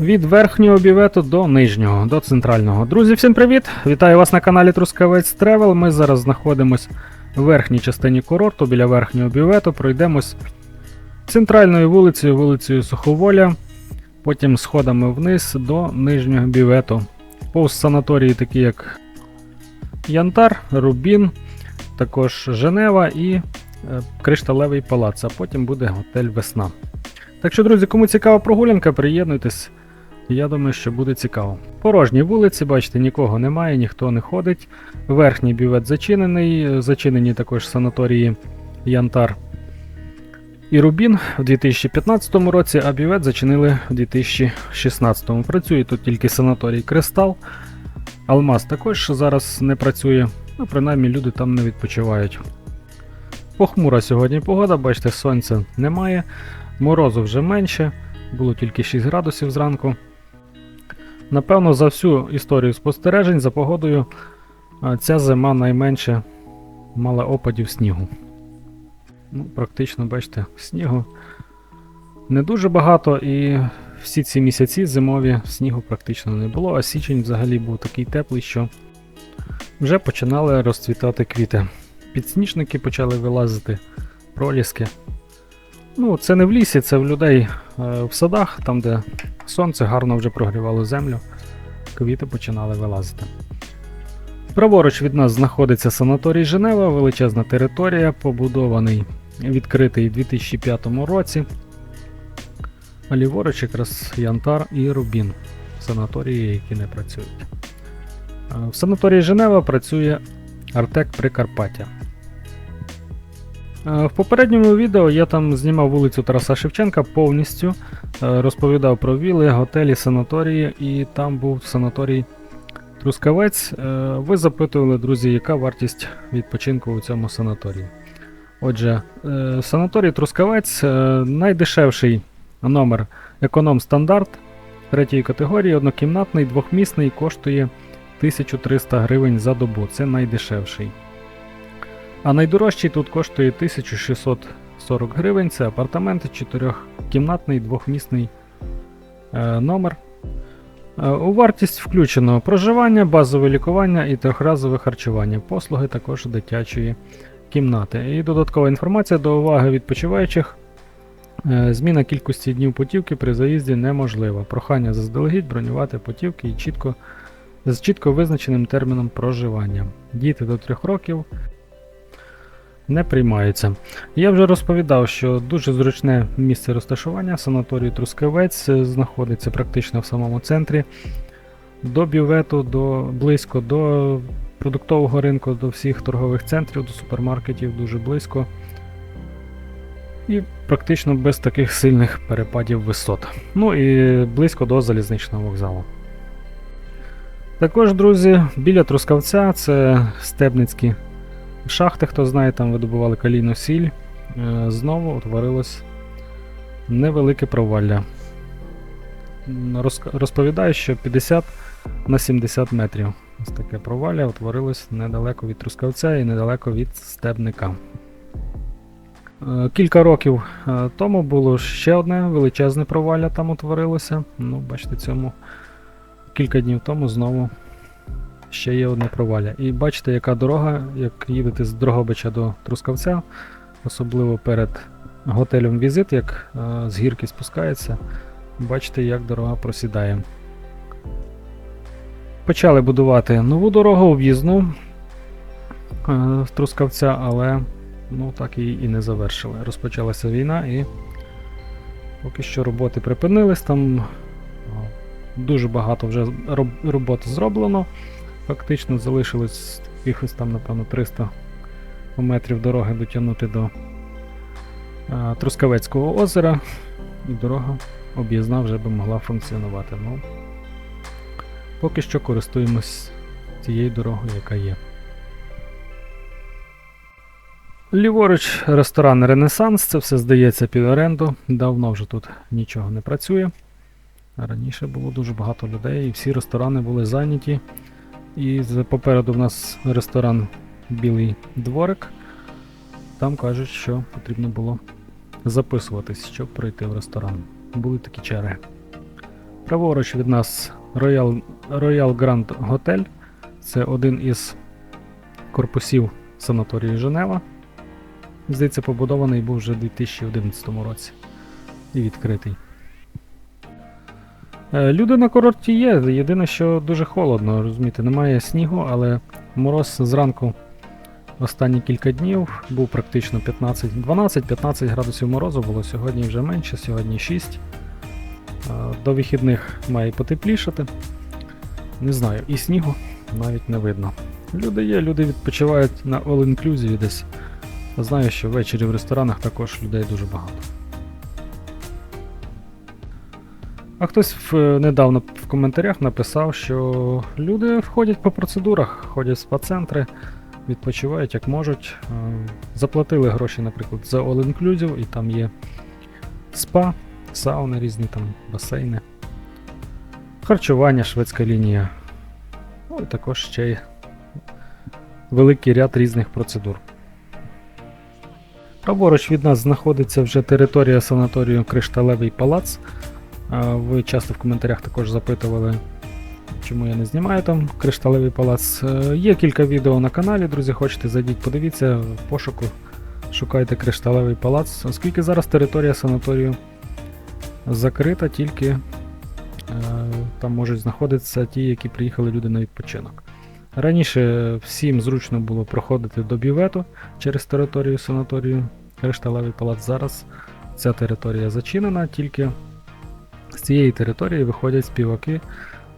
Від верхнього бівету до нижнього, до центрального. Друзі, всім привіт! Вітаю вас на каналі Трускавець Тревел. Ми зараз знаходимось в верхній частині курорту біля верхнього бівету. Пройдемось центральною вулицею, вулицею Суховоля, потім сходами вниз до нижнього бівету. Повз санаторії, такі як Янтар, Рубін, також Женева і е, Кришталевий палац, а потім буде готель Весна. Так що, друзі, кому цікава прогулянка, приєднуйтесь. Я думаю, що буде цікаво. Порожні вулиці, бачите, нікого немає, ніхто не ходить. Верхній бювет зачинений, зачинені також санаторії Янтар і Рубін в 2015 році, а бювет зачинили в 2016. Працює тут тільки санаторій Кристал. Алмаз також зараз не працює, ну, принаймні люди там не відпочивають. Похмура сьогодні погода, бачите, сонця немає, морозу вже менше, було тільки 6 градусів зранку. Напевно, за всю історію спостережень за погодою ця зима найменше мала опадів снігу. Ну, Практично, бачите, снігу не дуже багато, і всі ці місяці зимові снігу практично не було, а січень взагалі був такий теплий, що вже починали розцвітати квіти. Підсніжники почали вилазити, проліски. Ну, це не в лісі, це в людей е, в садах, там, де сонце гарно вже прогрівало землю, квіти починали вилазити. Праворуч від нас знаходиться санаторій Женева, величезна територія, побудований, відкритий у 2005 році. А ліворуч якраз Янтар і Рубін, санаторії, які не працюють. Е, В санаторії Женева працює Артек Прикарпаття. Е, В попередньому відео я там знімав вулицю Тараса Шевченка повністю, е, розповідав про віли, готелі, санаторії, і там був санаторій Трускавець. Е, Ви запитували, друзі, яка вартість відпочинку у цьому санаторії. Отже, санаторій Трускавець найдешевший номер економ стандарт третьої категорії, однокімнатний, двохмісний, коштує 1300 гривень за добу. Це найдешевший. А найдорожчий тут коштує 1640 гривень. Це апартаменти, чотирьохкімнатний, двохмісний е, номер. Е, У вартість включено проживання, базове лікування і трьохразове харчування, послуги також дитячої кімнати. І додаткова інформація до уваги відпочиваючих. Е, Зміна кількості днів путівки при заїзді неможлива. Прохання заздалегідь бронювати путівки і чітко, з чітко визначеним терміном проживання. Діти до 3 років не приймаються. Я вже розповідав, що дуже зручне місце розташування санаторій Трускавець е, знаходиться практично в самому центрі. До бювету, до, близько до продуктового ринку, до всіх торгових центрів, до супермаркетів дуже близько. І практично без таких сильних перепадів висот. Ну і близько до залізничного вокзалу. Також, друзі, біля Трускавця це стебницькі шахти, хто знає, там видобували калійну сіль. Е, Знову утворилось невелике провалля. Розповідаю, що 50 на 70 метрів. Ось таке провалля утворилось недалеко від Трускавця і недалеко від стебника. Е, Кілька років е, тому було ще одне величезне провалля там утворилося. Ну, бачите, цьому кілька днів тому знову ще є одне провалля. І бачите, яка дорога, як їдете з Дрогобича до Трускавця, особливо перед готелем Візит, як е, з гірки спускається, бачите, як дорога просідає. Почали будувати нову дорогу об'їзну е, з Трускавця, але ну, так її і не завершили. Розпочалася війна і поки що роботи припинились. Там е, дуже багато вже роб- робот зроблено. Фактично залишилось якихось там, напевно, 300 метрів дороги дотягнути до е, Трускавецького озера, і дорога об'їзна вже би могла функціонувати. Ну, поки що користуємось цією дорогою, яка є. Ліворуч ресторан Ренесанс, це все здається під оренду. Давно вже тут нічого не працює. Раніше було дуже багато людей, і всі ресторани були зайняті. І попереду в нас ресторан Білий дворик. Там кажуть, що потрібно було записуватись, щоб прийти в ресторан. Були такі черги. Праворуч від нас Royal, Royal Grand Hotel. Це один із корпусів санаторію Женева. Здається, побудований був вже у 2011 році і відкритий. Е, Люди на курорті є. Єдине, що дуже холодно, розумієте, немає снігу, але мороз зранку останні кілька днів був практично 12-15 градусів морозу було, сьогодні вже менше, сьогодні 6. Е, До вихідних має потеплішати. Не знаю, і снігу навіть не видно. Люди є, люди відпочивають на all-inclusive десь. Знаю, що ввечері в ресторанах також людей дуже багато. А хтось в, недавно в коментарях написав, що люди ходять по процедурах, ходять в спа-центри, відпочивають як можуть. Е, Заплатили гроші, наприклад, за all-inclusive, і там є спа, сауни різні, там басейни, харчування, шведська лінія. Ну і також ще й великий ряд різних процедур. Праворуч від нас знаходиться вже територія санаторію Кришталевий палац. Ви часто в коментарях також запитували, чому я не знімаю там Кришталевий палац. Е, Є кілька відео на каналі, друзі, хочете зайдіть, подивіться в пошуку, шукайте Кришталевий палац, оскільки зараз територія санаторію закрита, тільки е, там можуть знаходитися ті, які приїхали люди на відпочинок. Раніше всім зручно було проходити до бювету через територію санаторію Кришталевий палац. Зараз ця територія зачинена, тільки з цієї території виходять співаки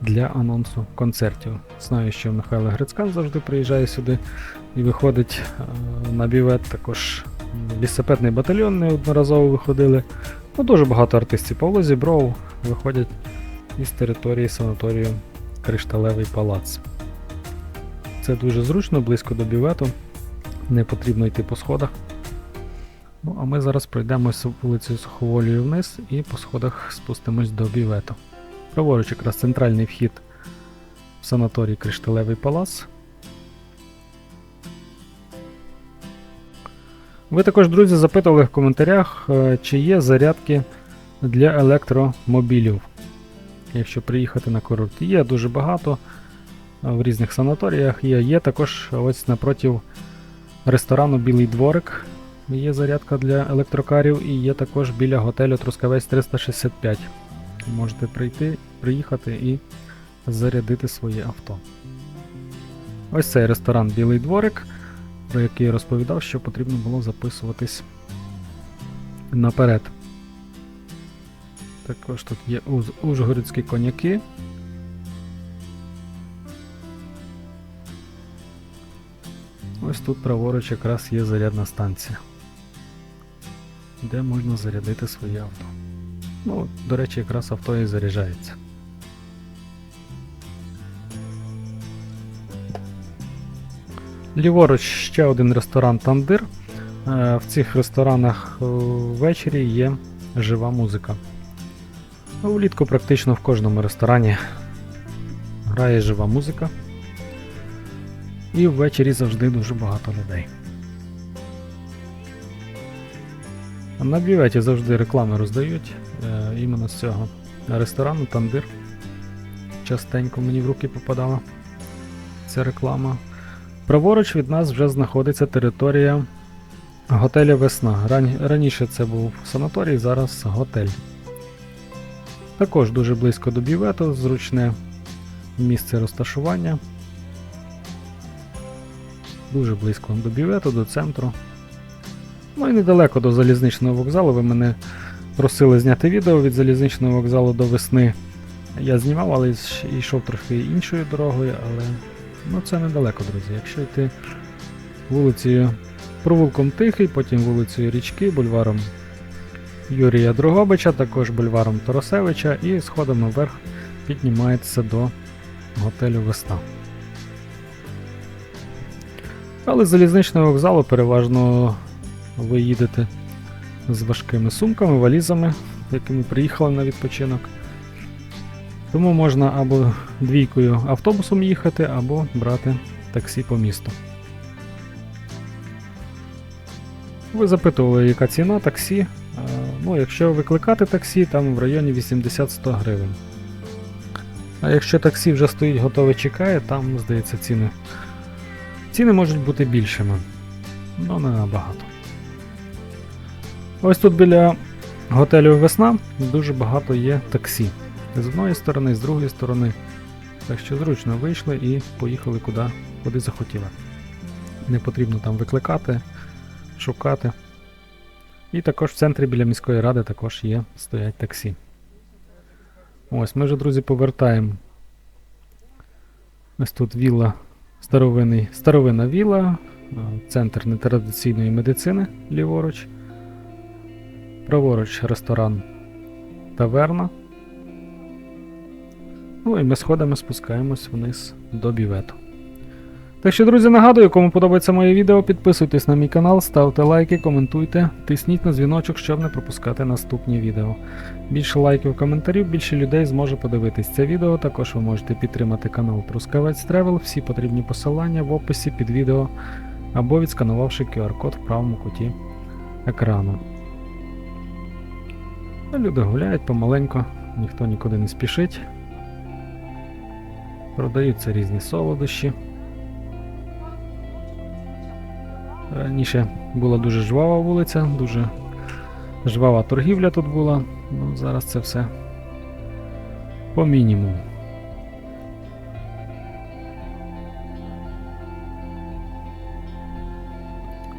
для анонсу концертів. Знаю, що Михайло Грицькан завжди приїжджає сюди і виходить е, на бювет. Також лісопедний батальйон неодноразово виходили. Ну, дуже багато артистів. Павло Зібров виходять із території санаторію Кришталевий палац. Це дуже зручно, близько до бювету. Не потрібно йти по сходах. Ну, а ми зараз пройдемося вулицею Суховолію вниз і по сходах спустимось до бювету. Праворуч якраз центральний вхід в санаторій Кришталевий палац. Ви також, друзі, запитували в коментарях, е, чи є зарядки для електромобілів. Якщо приїхати на курорт, є дуже багато в різних санаторіях є. Є також ось напротив ресторану Білий дворик. Є зарядка для електрокарів і є також біля готелю Трускавець 365. Можете прийти, приїхати і зарядити своє авто. Ось цей ресторан Білий дворик, про який я розповідав, що потрібно було записуватись наперед. Також тут є ужгородські коньяки. Ось тут праворуч якраз є зарядна станція, де можна зарядити своє авто. Ну, до речі, якраз авто і заряджається. Ліворуч ще один ресторан Тандир. Е, В цих ресторанах е, ввечері є жива музика. Ну, Влітку практично в кожному ресторані грає жива музика. І ввечері завжди дуже багато людей. На бюветі завжди реклами роздають е, іменно з цього ресторану Тандир. Частенько мені в руки попадала ця реклама. Праворуч від нас вже знаходиться територія готеля Весна. Ран... Раніше це був санаторій, зараз готель. Також дуже близько до бювету, зручне місце розташування. Дуже близько до бювету, до центру. Ну і недалеко до залізничного вокзалу. Ви мене просили зняти відео від залізничного вокзалу до весни. Я знімав, але йшов трохи іншою дорогою, але ну, це недалеко, друзі. Якщо йти вулицею провулком Тихий, потім вулицею Річки, бульваром Юрія Дрогобича, також бульваром Тарасевича і сходами вверх піднімається до готелю Весна. Але залізничного вокзалу переважно ви їдете з важкими сумками, валізами, якими приїхали на відпочинок. Тому можна або двійкою автобусом їхати, або брати таксі по місту. Ви запитували, яка ціна таксі. Е, Ну, якщо викликати таксі, там в районі 80-100 гривень. А якщо таксі вже стоїть готове чекає, там, здається, ціни. Ціни можуть бути більшими. Ну, не набагато. Ось тут біля готелю Весна дуже багато є таксі. З одної сторони, з другої сторони. Так що зручно вийшли і поїхали куди, куди захотіли. Не потрібно там викликати, шукати. І також в центрі біля міської ради також є, стоять таксі. Ось, ми вже, друзі, повертаємо. Ось тут вілла, старовинна вілла, е, центр нетрадиційної медицини ліворуч. Праворуч ресторан Таверна. Ну і ми сходами спускаємось вниз до бівету. Так що, друзі, нагадую, кому подобається моє відео, підписуйтесь на мій канал, ставте лайки, коментуйте, тисніть на дзвіночок, щоб не пропускати наступні відео. Більше лайків, коментарів, більше людей зможе подивитись це відео. Також ви можете підтримати канал Трускавець Тревел, всі потрібні посилання в описі під відео або відсканувавши QR-код в правому куті екрану. Ну, Люди гуляють помаленько, ніхто нікуди не спішить. Продаються різні солодощі. Раніше була дуже жвава вулиця, дуже жвава торгівля тут була. Ну, зараз це все по мінімуму.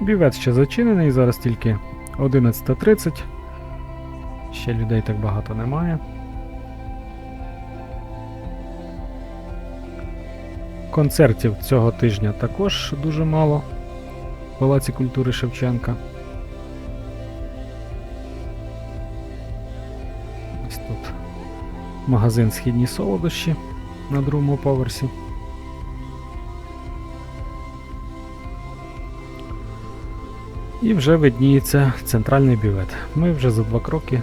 Бівець ще зачинений, зараз тільки 11.30. Ще людей так багато немає. Концертів цього тижня також дуже мало в Палаці культури Шевченка. Ось тут магазин Східні солодощі на другому поверсі. І вже видніється центральний бювет. Ми вже за два кроки